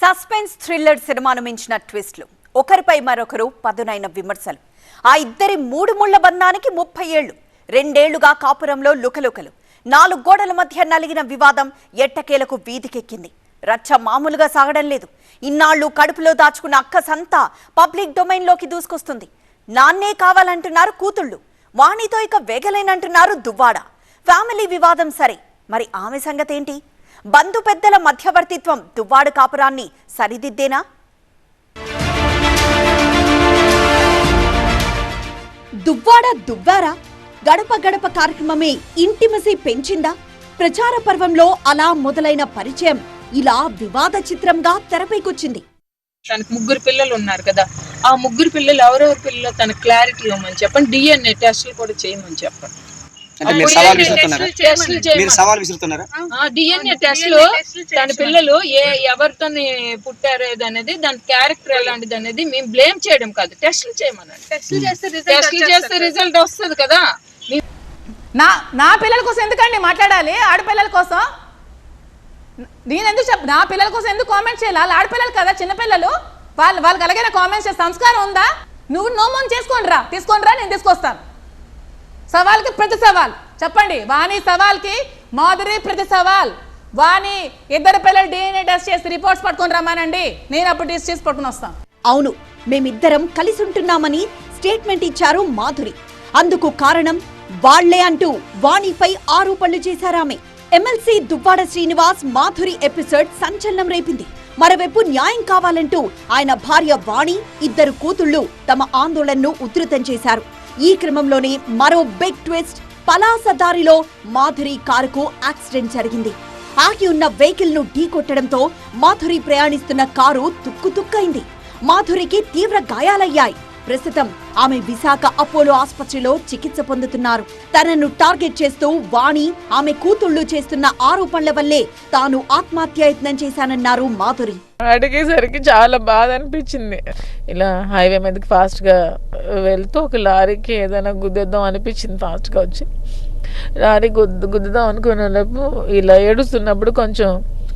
Suspense thriller సినిమాను మించిన ట్విస్ట్లు. ఒకరిపై మరొకరు పదునైన విమర్శలు. ఆ ఇద్దరి మూడు ముళ్ళ బంధానికి ముప్పై ఏళ్ళు రెండేళ్ళుగా కాపురంలో లుకలుకలు. నాలుగు గోడల మధ్య నలిగిన వివాదం ఎట్టకేలకు వీధికెక్కింది. రచ్చ మామూలుగా సాగడం లేదు. ఇన్నాళ్ళు కడుపులో దాచుకున్న అక్క సంతా పబ్లిక్ డొమైన్లోకి దూసుకొస్తుంది. నాన్నే కావాలంటున్నారు కూతుళ్ళు. వాణితో ఇక వేగలేనంటున్నారు దువ్వాడ. ఫ్యామిలీ వివాదం సరే. మరి ఆమె సంగతేంటి? బంధు పెద్దల మధ్యవర్తిత్వం దువ్వాడు కాపురాన్ని సరిదిద్దేనా? దువ్వాడ దువ్వారా? గడప గడప కార్యక్రమమే ఇంటిమసీ పెంచిందా? ప్రచార పర్వంలో అలా మొదలైన పరిచయం ఇలా వివాద చిత్రంగా తెరపైకొచ్చింది. తనకు ముగ్గురు పిల్లలు ఉన్నారు కదా ఆ ముగ్గురు పిల్లలు ఎవరెవరి పిల్లలు తన క్లారిటీ ఇవ్వమని చెప్పండి డిఎన్ఏ టెస్టులు కూడా చేయమని చెప్పండి. అంటే మీరు సవాల్ విసురుతున్నారా? మీరు సవాల్ విసురుతున్నారా? డిఎన్ఏ టెస్టులు తన పిల్లలు ఏ ఎవరితో పుట్టారు అనేది దాని క్యారెక్టర్ ఎలాంటిది అనేది మేము బ్లేమ్ చేయడం కాదు. టెస్టులు చేయమనండి. టెస్టులు చేస్తే రిజల్ట్ వస్తుంది కదా. నా నా పిల్లల కోసం ఎందుకండి మాట్లాడాలి? ఆడపిల్లల కోసం? నేను ఎందుకు చెప్ నా పిల్లల కోసం ఎందుకు కామెంట్ చేయాలి? వాళ్ళు ఆడపిల్లలు కదా చిన్నపిల్లలు. వాళ్ళు వాళ్ళకి అలాగే కామెంట్స్ సంస్కారం ఉందా? నువ్వు నోమోన్ చేసుకొని రా తీసుకొని రా నేను తీసుకొస్తాను. సవాల్కి ప్రతి సవాల్. చెప్పండి వాణి సవాల్కి మాధురి ప్రతి సవాల్. వాణి ఇద్దరు పిల్లలు డిఎన్ఏ టెస్ట్ చేసి రిపోర్ట్స్ పట్టుకొని రమ్మానండి. నేను అప్పుడు టెస్ట్ చేసి పట్టుకుని వస్తాను అవును మేమిద్దరం కలిసి ఉంటున్నామని స్టేట్మెంట్ ఇచ్చారు మాధురి. అందుకు కారణం వాళ్ళే అంటూ వాణిపై ఆరోపణలు చేశారామె ఎమ్మెల్సీ దువ్వాడ శ్రీనివాస్ మాధురి ఎపిసోడ్ సంచలనం రేపింది. మరోవైపు న్యాయం కావాలంటూ ఆయన భార్య వాణి ఇద్దరు కూతుళ్ళు తమ ఆందోళనను ఉధృతం చేశారు. ఈ క్రమంలోనే మరో బిగ్ ట్విస్ట్ పలాస దారిలో మాధురి కారుకు యాక్సిడెంట్ జరిగింది. ఆగి ఉన్న వెహికల్ను ఢీకొట్టడంతో మాధురి ప్రయాణిస్తున్న కారు తుక్కుతుక్కైంది మాధురికి తీవ్ర గాయాలయ్యాయి. ప్రస్తుతం ఆమె విశాఖ అపోలో ఆసుపత్రిలో చికిత్స పొందుతున్నారు. తనను టార్గెట్ చేస్తూ వాణి ఆమె కూతుళ్ళు చేస్తున్న ఆరోపణల వల్లే తాను ఆత్మహత్యాయత్నం చేశానన్నారు మాధురి. అడిగేసరికి చాలా బాధ అనిపించింది. ఇలా హైవే మీదకి ఫాస్ట్గా వెళ్తూ ఒక లారీకి ఏదైనా గుద్దేద్దాం అనిపించింది ఫాస్ట్గా వచ్చి. లారీ గుద్దు గుద్దుదాం అనుకునేటప్పుడు ఇలా ఏడుస్తున్నప్పుడు కొంచెం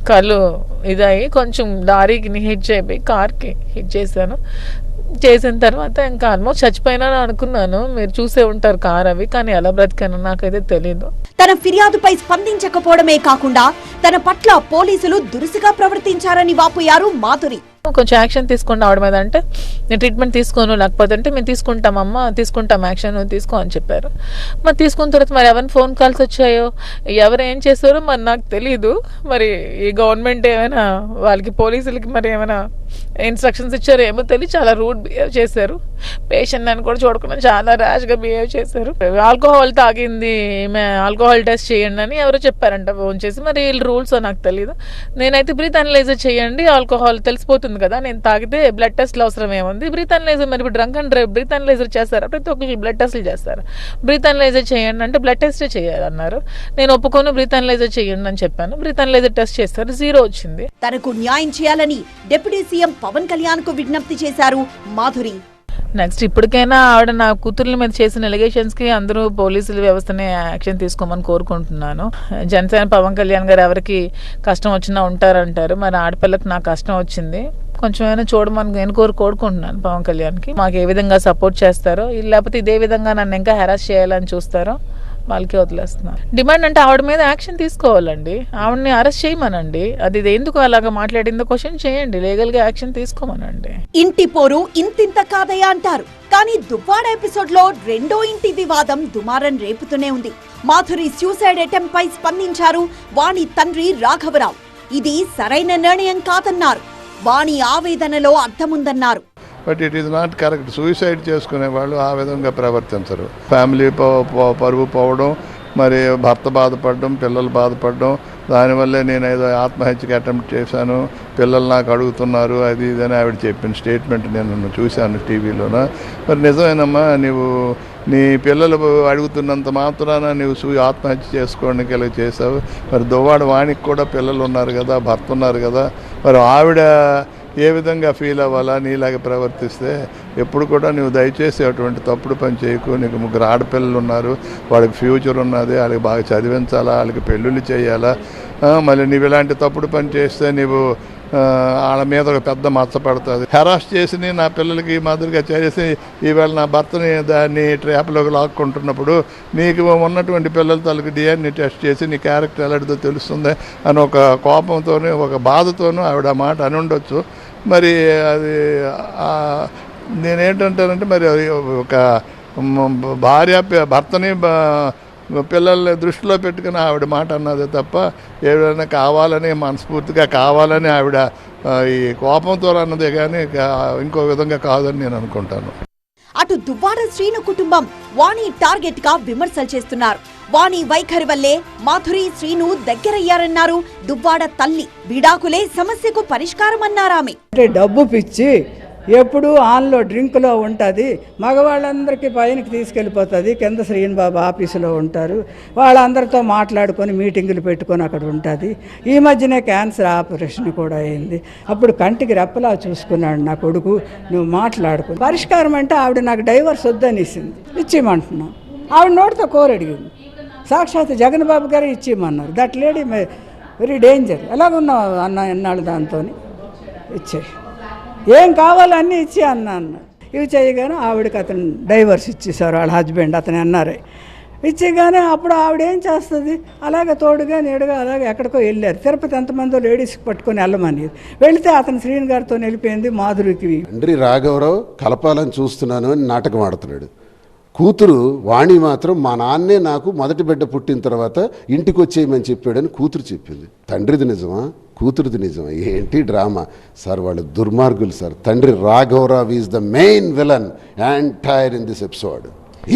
కళ్ళు ఇదయ్యి కొంచెం లారీకి హిట్ అయిపోయి కార్కి హిట్ చేశాను. చేసిన తర్వాత ఇంకా ఆల్మోస్ట్ చచ్చిపోయినా అనుకున్నాను. మీరు చూసే ఉంటారు కార్ అవి కానీ ఎలా బ్రతికానో నాకైతే తెలియదు తన ఫిర్యాదుపై స్పందించకపోవడమే కాకుండా తన పట్ల పోలీసులు దురుసుగా ప్రవర్తించారని వాపోయారు మాధురి. కొంచెం యాక్షన్ తీసుకోండి ఆవిడ మీద అంటే నేను ట్రీట్మెంట్ తీసుకోను లేకపోతే అంటే మేము తీసుకుంటామమ్మా తీసుకుంటాం యాక్షన్ తీసుకో అని చెప్పారు. మరి తీసుకున్న తర్వాత మరి ఎవరిని ఫోన్ కాల్స్ వచ్చాయో ఎవరు ఏం చేస్తారో మరి నాకు తెలియదు మరి ఈ గవర్నమెంట్ ఏమైనా వాళ్ళకి పోలీసులకి మరి ఏమైనా ఇన్స్ట్రక్షన్స్ ఇచ్చారో ఏమో తెలియదు. చాలా రూడ్ బిహేవ్ చేశారు. పేషెంట్ అని కూడా చూడకుండా చాలా ర్యాష్గా బిహేవ్ చేశారు. ఆల్కహాల్ తాగింది ఈమె ఆల్కహాల్ టెస్ట్ చేయండి అని ఎవరో చెప్పారంట ఫోన్ చేసి. మరి వీళ్ళు రూల్స్ నాకు తెలియదు నేనైతే బ్రీత్ అనలైజర్ చేయండి ఆల్కహాల్ తెలిసిపోతుంది కదా నేను తాగితే బ్లడ్ టెస్ట్లు అవసరం ఏముంది? బ్రీత్ అనలైజర్ మరి ఇప్పుడు drunk and drive breath analyser చేస్తారా? ప్రతి ఒక్కరికి బ్లడ్ టెస్ట్లు చేస్తారు? బ్రీత్ అనలైజర్ చేయండి అంటే బ్లడ్ టెస్ట్ చేయాలన్నారు. నేను ఒప్పుకొని బ్రీత్ అనలైజర్ చేయండి అని చెప్పాను. బ్రీత్ అనలైజర్ టెస్ట్ చేస్తారు జీరో వచ్చింది. తనకు న్యాయం చేయాలని డిప్యూటీ సీఎం పవన్ కళ్యాణ్కు విజ్ఞప్తి చేశారు మాధురి. నెక్స్ట్ ఇప్పటికైనా ఆవిడ నా కూతుర్ల మీద చేసిన ఎలిగేషన్స్కి అందరూ పోలీసుల వ్యవస్థనే యాక్షన్ తీసుకోమని కోరుకుంటున్నాను. జనసేన పవన్ కళ్యాణ్ గారు ఎవరికి కష్టం వచ్చినా ఉంటారంటారు. మరి ఆడపిల్లకి నాకు కష్టం వచ్చింది. కొంచెం అయినా చూడమని నేను కోరు కోరుకుంటున్నాను పవన్ కళ్యాణ్కి. మాకు ఏ విధంగా సపోర్ట్ చేస్తారో లేకపోతే ఇదే విధంగా నన్ను ఇంకా హెరాస్ చేయాలని చూస్తారో వాళ్ళకి వదిలేస్తున్నారు. డిమాండ్ అంటే ఆవిడ మీద యాక్షన్ తీసుకోవాలండి. ఆవిడని అరెస్ట్ చేయమనండి. అది ఎందుకు అలాగా మాట్లాడిందో క్వశ్చన్ చేయండి. లీగల్గా యాక్షన్ తీసుకోమనండి. ఇంటి పోరు ఇంతింత కాదయ్యా అంటారు. కానీ దువ్వాడ ఎపిసోడ్లో రెండో ఇంటి వివాదం దుమారం రేపుతూనే ఉంది. మాధురి సూసైడ్ అటెంప్ట్ పై స్పందించారు వాణి తండ్రి రాఘవరావు. ఇది సరైన నిర్ణయం కాదన్నారు. వాణి ఆవేదనలో అర్థముందన్నారు. But it is not correct. Suicide చేసుకునే వాళ్ళు ఆ విధంగా ప్రవర్తించరు. ఫ్యామిలీ పరువు పోవడం మరి భర్త బాధపడడం పిల్లలు బాధపడడం దానివల్లే నేను ఏదో ఆత్మహత్యకి అటెంప్ట్ చేశాను పిల్లలు నాకు అడుగుతున్నారు అది ఇది అని ఆవిడ చెప్పిన స్టేట్మెంట్ నేను చూశాను టీవీలోన? మరి నిజమేనమ్మా నీవు నీ పిల్లలు అడుగుతున్నంత మాత్రాన నీవు సూ ఆత్మహత్య చేసుకోవడానికి ఇలా చేసావు మరి దువ్వాడ వాణికి కూడా పిల్లలు ఉన్నారు కదా భర్త ఉన్నారు కదా. మరి ఆవిడ ఏ విధంగా ఫీల్ అవ్వాలా? నీలాగే ప్రవర్తిస్తే ఎప్పుడు కూడా నువ్వు దయచేసి అటువంటి తప్పుడు పని చేయకు. నీకు ముగ్గురు ఆడపిల్లలు ఉన్నారు. వాళ్ళకి ఫ్యూచర్ ఉన్నది. వాళ్ళకి బాగా చదివించాలా? వాళ్ళకి పెళ్ళిళ్ళు చేయాలా? మళ్ళీ నువ్వు ఇలాంటి తప్పుడు పని చేస్తే నీవు వాళ్ళ మీద ఒక పెద్ద మచ్చ పడుతుంది. హెరాస్ చేసి నా పిల్లలకి మాదిరిగా చేసి ఈవేళ నా భర్తని దాన్ని ట్రాప్లోకి లాక్కుంటున్నప్పుడు నీకు ఉన్నటువంటి పిల్లల తలకు డిఎన్ఏ టెస్ట్ చేసి నీ క్యారెక్టర్ ఎలాంటిదో తెలుస్తుంది అని ఒక కోపంతోనూ ఒక బాధతోనూ ఆవిడ మాట అని ఉండొచ్చు. మరి అది నేనేంటంటానంటే మరి అది ఒక భార్య భర్తని పిల్లల్ని దృష్టిలో పెట్టుకుని ఆవిడ మాట అన్నదే తప్ప ఏదైనా కావాలని మనస్ఫూర్తిగా కావాలని ఆవిడ ఈ కోపంతో అన్నదే కానీ ఇంకో విధంగా కాదని నేను అనుకుంటాను. అటు దువ్వాడ శ్రీను కుటుంబం వాణి టార్గెట్గా విమర్శలు చేస్తున్నారు. వాణి వైఖరి వల్లే మాధురి శ్రీను దగ్గరయ్యారన్నారు దువ్వాడ తల్లి. విడాకులే సమస్యకు పరిష్కారమన్నారామె. అంటే డబ్బు పిచ్చి ఎప్పుడు ఆన్లో డ్రింక్లో ఉంటుంది. మగవాళ్ళందరికీ పైనకి తీసుకెళ్ళిపోతుంది. కింద శ్రీనిబాబు ఆఫీసులో ఉంటారు. వాళ్ళందరితో మాట్లాడుకొని మీటింగులు పెట్టుకొని అక్కడ ఉంటుంది. ఈ మధ్యనే క్యాన్సర్ ఆపరేషన్ కూడా అయింది. అప్పుడు కంటికి రెప్పలా చూసుకున్నాడు నా కొడుకు. నువ్వు మాట్లాడుకో. పరిష్కారం అంటే ఆవిడ నాకు డైవర్స్ వద్దనిసింది. ఇచ్చేయమంటున్నాం. ఆవిడ నోటితో కోరడిగింది సాక్షాత్ Jagan Babu garu ఇచ్చేయమన్నారు. That lady very danger. ఎలాగున్నావు అన్న ఎన్నాళ్ళు దాంతో ఇచ్చేయి. ఏం కావాలో అన్నీ ఇచ్చి అన్న అన్న. ఇవి చేయగానే ఆవిడకి అతను డైవర్స్ ఇచ్చేసారు వాళ్ళ హస్బెండ్ అతను ఎన్ఆర్ఐ ఇచ్చేగానే అప్పుడు ఆవిడ ఏం చేస్తుంది? అలాగే తోడుగా నేడుగా అలాగే ఎక్కడికో వెళ్ళారు. తిరుపతి ఎంతమందో లేడీస్కి పట్టుకొని వెళ్ళమని వెళితే అతను శ్రీని గారితో వెళ్ళిపోయింది మాధురికి. తండ్రి రాఘవరావు కలపాలని చూస్తున్నాను అని నాటకం ఆడుతున్నాడు. కూతురు వాణి మాత్రం మా నాన్నే నాకు మొదటి బిడ్డ పుట్టిన తర్వాత ఇంటికి వచ్చేయమని చెప్పాడని కూతురు చెప్పింది. తండ్రిది నిజమా? కూతురుది నిజమా? ఏంటి డ్రామా? సార్ వాళ్ళు దుర్మార్గులు సార్. తండ్రి రాఘవరావు is the main villain entire in this episode.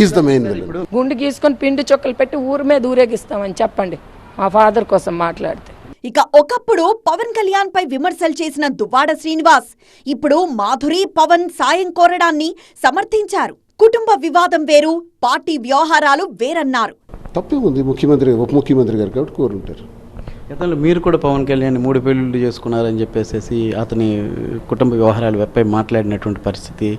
Is the main villain. గుండు గీసుకొని పిండి చొక్కలు పెట్టి ఊరి మీద ఊరేగిస్తామని చెప్పండి. మా ఫాదర్ కోసం మాట్లాడితే. ఇక ఒకప్పుడు పవన్ కళ్యాణ్ పై విమర్శలు చేసిన దువ్వాడ శ్రీనివాస్ ఇప్పుడు మాధురి పవన్ సాయం కోరడాన్ని సమర్థించారు. కుటుంబ వివాదం వేరు పార్టీ వ్యవహారాలు వేరన్నారు. తప్పే ఉంది ముఖ్యమంత్రి ఉప ముఖ్యమంత్రి గారు కాబట్టి కోరుంటారు. గతంలో మీరు కూడా పవన్ కళ్యాణ్ మూడు పెళ్ళిళ్ళు చేసుకున్నారని చెప్పేసి అతని కుటుంబ వ్యవహారాల వెప్పై మాట్లాడినటువంటి పరిస్థితి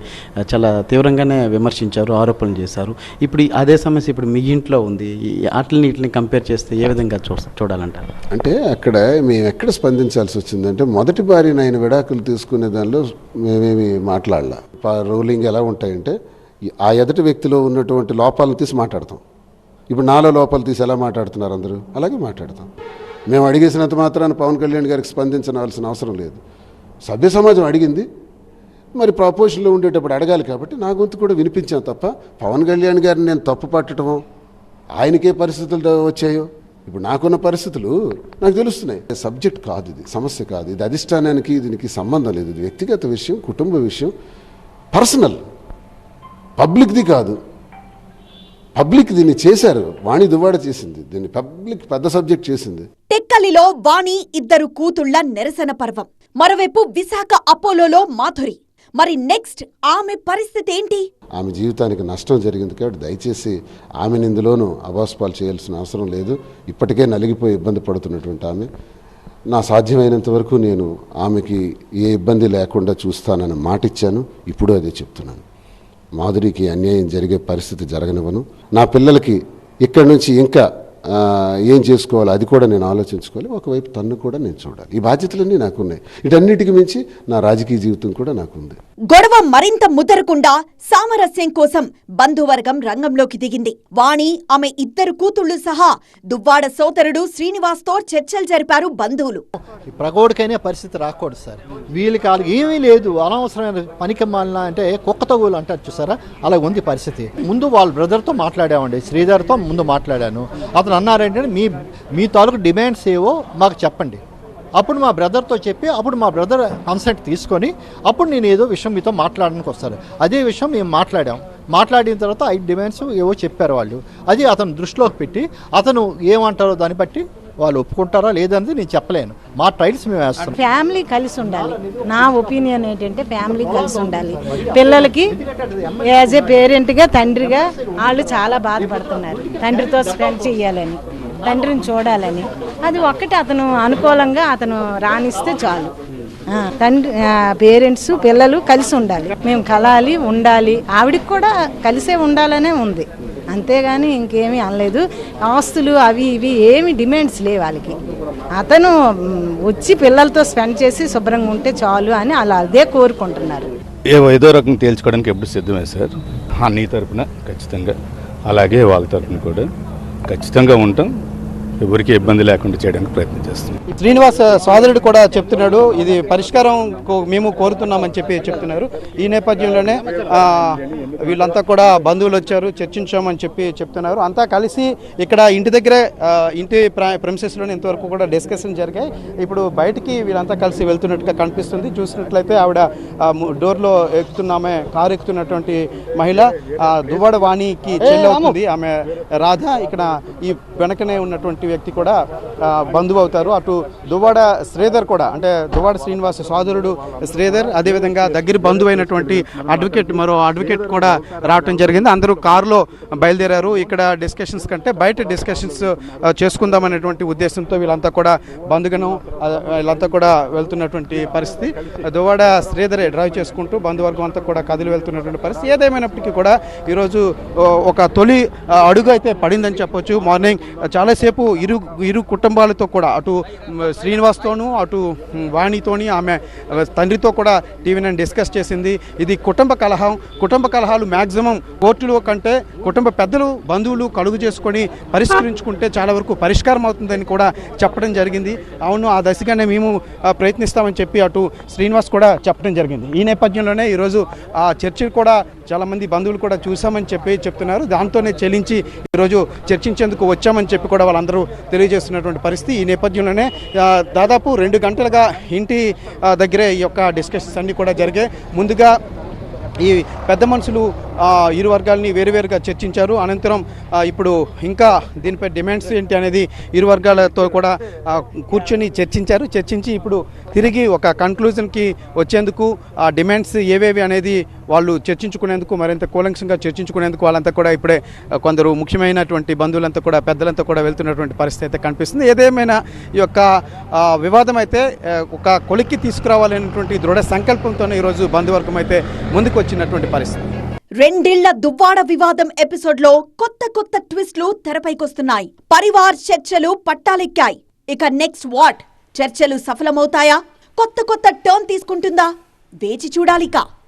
చాలా తీవ్రంగానే విమర్శించారు ఆరోపణలు చేశారు. ఇప్పుడు అదే సమస్య ఇప్పుడు మీ ఇంట్లో ఉంది. ఈ వాటిని వీటిని కంపేర్ చేస్తే ఏ విధంగా చూ చూడాలంటారు? అంటే అక్కడ మేము ఎక్కడ స్పందించాల్సి వచ్చిందంటే మొదటి భార్యను ఆయన విడాకులు తీసుకునే దానిలో మేమేమి మాట్లాడాల. రూలింగ్ ఎలా ఉంటాయంటే ఆ ఎదుటి వ్యక్తిలో ఉన్నటువంటి లోపాలను తీసి మాట్లాడతాం. ఇప్పుడు నాలో లోపాలు తీసి ఎలా మాట్లాడుతున్నారు అందరూ? అలాగే మాట్లాడతాం. మేము అడిగేసినంత మాత్రాన పవన్ కళ్యాణ్ గారికి స్పందించవలసిన అవసరం లేదు. సభ్య సమాజం అడిగింది. మరి ప్రపోజల్లో ఉండేటప్పుడు అడగాలి కాబట్టి నా గొంతు కూడా వినిపించాను తప్ప పవన్ కళ్యాణ్ గారిని నేను తప్పు పట్టడమో ఆయనకే పరిస్థితులు వచ్చాయో? ఇప్పుడు నాకున్న పరిస్థితులు నాకు తెలుస్తున్నాయి. సబ్జెక్ట్ కాదు ఇది సమస్య కాదు. ఇది అధిష్టానానికి దీనికి సంబంధం లేదు. ఇది వ్యక్తిగత విషయం కుటుంబ విషయం పర్సనల్. పబ్లిక్ది కాదు. పబ్లిక్ దీన్ని చేశారు. వాణి దువ్వాడ చేసింది. దీన్ని పబ్లిక్ పెద్ద సబ్జెక్ట్ చేసింది. టెక్కలిలో వాణి ఇద్దరు కూతుళ్ళ నిరసన పర్వం. మరోవైపు విశాఖ అపోలోలో మాధురి. మరి నెక్స్ట్ ఆమె పరిస్థితి ఏంటి? ఆమె జీవితానికి నష్టం జరిగింది కాబట్టి దయచేసి ఆమెను ఇందులోనూ అబాస్పాలు చేయాల్సిన అవసరం లేదు. ఇప్పటికే నలిగిపోయి ఇబ్బంది పడుతున్నటువంటి ఆమె. నా సాధ్యమైనంత వరకు నేను ఆమెకి ఏ ఇబ్బంది లేకుండా చూస్తానని మాటిచ్చాను. ఇప్పుడు అదే చెప్తున్నాను. మాధురికి అన్యాయం జరిగే పరిస్థితి జరగనివ్వను. నా పిల్లలకి ఇక్కడి నుంచి ఇంకా ఏం చేసుకోవాలో? అది కూడా నేను ఆలోచించుకోవాలి. ఒకవైపు తన్ను కూడా నేను చూడాలి. ఈ బాధ్యతలన్నీ నాకున్నాయి. వీటన్నిటికి మించి నా రాజకీయ జీవితం కూడా నాకుంది. గొడవ మరింత ముదరకుండా సామరస్యం కోసం బంధువర్గం రంగంలోకి దిగింది. వాణి ఆమె ఇద్దరు కూతుళ్ళు సహా దువ్వాడ సోదరుడు శ్రీనివాస్తో చర్చలు జరిపారు బంధువులు. ఈ ప్రగోడికైనా పరిస్థితి రాకూడదు సార్. వీళ్ళకి వాళ్ళకి ఏమీ లేదు. అనవసరమైన పనికి మాలిన అంటే కుక్క తగులు అంటారు చూసారా? అలా ఉంది పరిస్థితి. ముందు వాళ్ళ బ్రదర్తో మాట్లాడామండి. శ్రీధర్తో ముందు మాట్లాడాను. అతను అన్నారేంటంటే మీ మీ తాలూకు డిమాండ్స్ ఏవో మాకు చెప్పండి. అప్పుడు మా బ్రదర్తో చెప్పి అప్పుడు మా బ్రదర్ కన్సెంట్ తీసుకొని అప్పుడు నేను ఏదో విషయం మీతో మాట్లాడడానికి వస్తారు. అదే విషయం మేము మాట్లాడాం. మాట్లాడిన తర్వాత ఐదు డిమాండ్స్ ఏవో చెప్పారు వాళ్ళు. అది అతను దృష్టిలోకి పెట్టి అతను ఏమంటారో దాన్ని బట్టి వాళ్ళు ఒప్పుకుంటారా లేదనేది నేను చెప్పలేను. మా ట్రైల్స్ మేము వేస్తాం. ఫ్యామిలీ కలిసి ఉండాలి. నా ఒపీనియన్ ఏంటంటే ఫ్యామిలీ కలిసి ఉండాలి. పిల్లలకి యాజ్ ఏ పేరెంట్గా తండ్రిగా వాళ్ళు చాలా బాధపడుతున్నారు. తండ్రితో స్పెండ్ చేయాలని తండ్రిని చూడాలని. అది ఒక్కటి అతను అనుకూలంగా అతను రాణిస్తే చాలు. తండ్రి పేరెంట్స్ పిల్లలు కలిసి ఉండాలి. మేము కలాలి ఉండాలి. ఆవిడకి కూడా కలిసే ఉండాలనే ఉంది. అంతేగాని ఇంకేమీ అనలేదు. ఆస్తులు అవి ఇవి ఏమి డిమాండ్స్ లేవు వాళ్ళకి. అతను వచ్చి పిల్లలతో స్పెండ్ చేసి శుభ్రంగా ఉంటే చాలు అని అలా అదే కోరుకుంటున్నారు. ఏవో ఏదో రకం తేల్చుకోవడానికి ఎప్పుడు సిద్ధమే సార్. ఆ నీ తరపున ఖచ్చితంగా అలాగే వాళ్ళ తరపున కూడా ఖచ్చితంగా ఉంటాం. ఎవరికి ఇబ్బంది లేకుండా చేయడానికి ప్రయత్నం చేస్తాం శ్రీనివాస్ సోదరుడు కూడా చెప్తున్నాడు ఇది పరిష్కారం కో- మేము కోరుతున్నామని చెప్పి చెప్తున్నారు. ఈ నేపథ్యంలోనే ఆ, వీళ్ళంతా కూడా బంధువులు వచ్చారు చర్చించామని చెప్పి చెప్తున్నారు. అంతా కలిసి ఇక్కడ ఇంటి దగ్గరే ఇంటి ప్రెమిసెస్లోనే ఇంతవరకు కూడా డిస్కషన్ జరిగాయి. ఇప్పుడు బయటికి వీళ్ళంతా కలిసి వెళ్తున్నట్టుగా కనిపిస్తుంది. చూసినట్లయితే ఆవిడ డోర్లో ఎక్కుతున్నామే కారు ఎక్కుతున్నటువంటి మహిళ ఆ, దువ్వాడ వాణికి చెల్లి అవుతుంది. ఆమె రాధ ఇక్కడ ఈ వెనకనే ఉన్నటువంటి వ్యక్తి కూడా బంధువు అవుతారు. అటు దువ్వాడ శ్రీధర్ కూడా అంటే దువ్వాడ శ్రీనివాస సోదరుడు శ్రీధర్ అదేవిధంగా దగ్గర బంధువు అయినటువంటి అడ్వకేట్ మరో అడ్వకేట్ కూడా రావటం జరిగింది. అందరూ కారులో బయలుదేరారు. ఇక్కడ డిస్కషన్స్ కంటే బయట డిస్కషన్స్ చేసుకుందామనేటువంటి ఉద్దేశంతో వీళ్ళంతా కూడా బంధుగను వీళ్ళంతా కూడా వెళ్తున్నటువంటి పరిస్థితి. దువ్వాడ శ్రీధరే డ్రైవ్ చేసుకుంటూ బంధువర్గం అంతా కూడా కదిలి వెళ్తున్నటువంటి పరిస్థితి. ఏదేమైనప్పటికీ కూడా ఈరోజు ఒక తొలి అడుగు అయితే పడిందని చెప్పొచ్చు. మార్నింగ్ చాలాసేపు ఇరు ఇరు కుటుంబాలతో కూడా అటు మ్, శ్రీనివాస్తోనూ అటు వాణితోని ఆమె తండ్రితో కూడా టీవీ నైన్ డిస్కస్ చేసింది. ఇది కుటుంబ కలహం. కుటుంబ కలహాలు మ్యాక్సిమం కోర్టులో కంటే కుటుంబ పెద్దలు బంధువులు కలుగు చేసుకొని పరిష్కరించుకుంటే చాలా వరకు పరిష్కారం అవుతుందని కూడా చెప్పడం జరిగింది. అవును ఆ దశగానే మేము ప్రయత్నిస్తామని చెప్పి అటు శ్రీనివాస్ కూడా చెప్పడం జరిగింది. ఈ నేపథ్యంలోనే ఈరోజు ఆ చర్చలు కూడా చాలామంది బంధువులు కూడా చూసామని చెప్పి చెప్తున్నారు. దాంతోనే చెల్లించి ఈరోజు చర్చించేందుకు వచ్చామని చెప్పి కూడా వాళ్ళందరూ తెలియజేస్తున్నటువంటి పరిస్థితి ఈ నేపథ్యంలోనే దాదాపు రెండు గంటలుగా ఇంటి దగ్గరే ఈ యొక్క డిస్కషన్స్ అన్నీ కూడా జరిగాయి. ముందుగా ఈ పెద్ద మనుషులు ఇరు వర్గాలని వేరువేరుగా చర్చించారు. అనంతరం ఇప్పుడు ఇంకా దీనిపై డిమాండ్స్ ఏంటి అనేది ఇరు వర్గాలతో కూడా కూర్చొని చర్చించారు. చర్చించి ఇప్పుడు తిరిగి ఒక కన్క్లూజన్కి వచ్చేందుకు ఆ డిమాండ్స్ ఏవేవి అనేది వాళ్ళు చర్చించుకునేందుకు మరింత కూలంకంగా చర్చించుకునేందుకు వాళ్ళంతా కూడా ఇప్పుడే కొందరు ముఖ్యమైనటువంటి బంధువులంతా కూడా పెద్దలంతా కూడా వెళ్తున్నటువంటి పరిస్థితి అయితే కనిపిస్తుంది. ఏదేమైనా ఈ యొక్క వివాదం అయితే ఒక కొలిక్కి తీసుకురావాలనేటువంటి దృఢ సంకల్పంతోనే ఈరోజు బంధువర్గం అయితే ముందుకు వచ్చినటువంటి పరిస్థితి. రెండేళ్ళ దువ్వాడ వివాదం ఎపిసోడ్లో కొత్త కొత్త ట్విస్ట్లు తెరపైకొస్తున్నాయి. పరివార్ చర్చలు పట్టాలెక్కాయి. ఇక నెక్స్ట్ వాట్? చర్చలు సఫలమవుతాయా? కొత్త కొత్త టర్న్ తీసుకుంటుందా? వేచి చూడాలిక.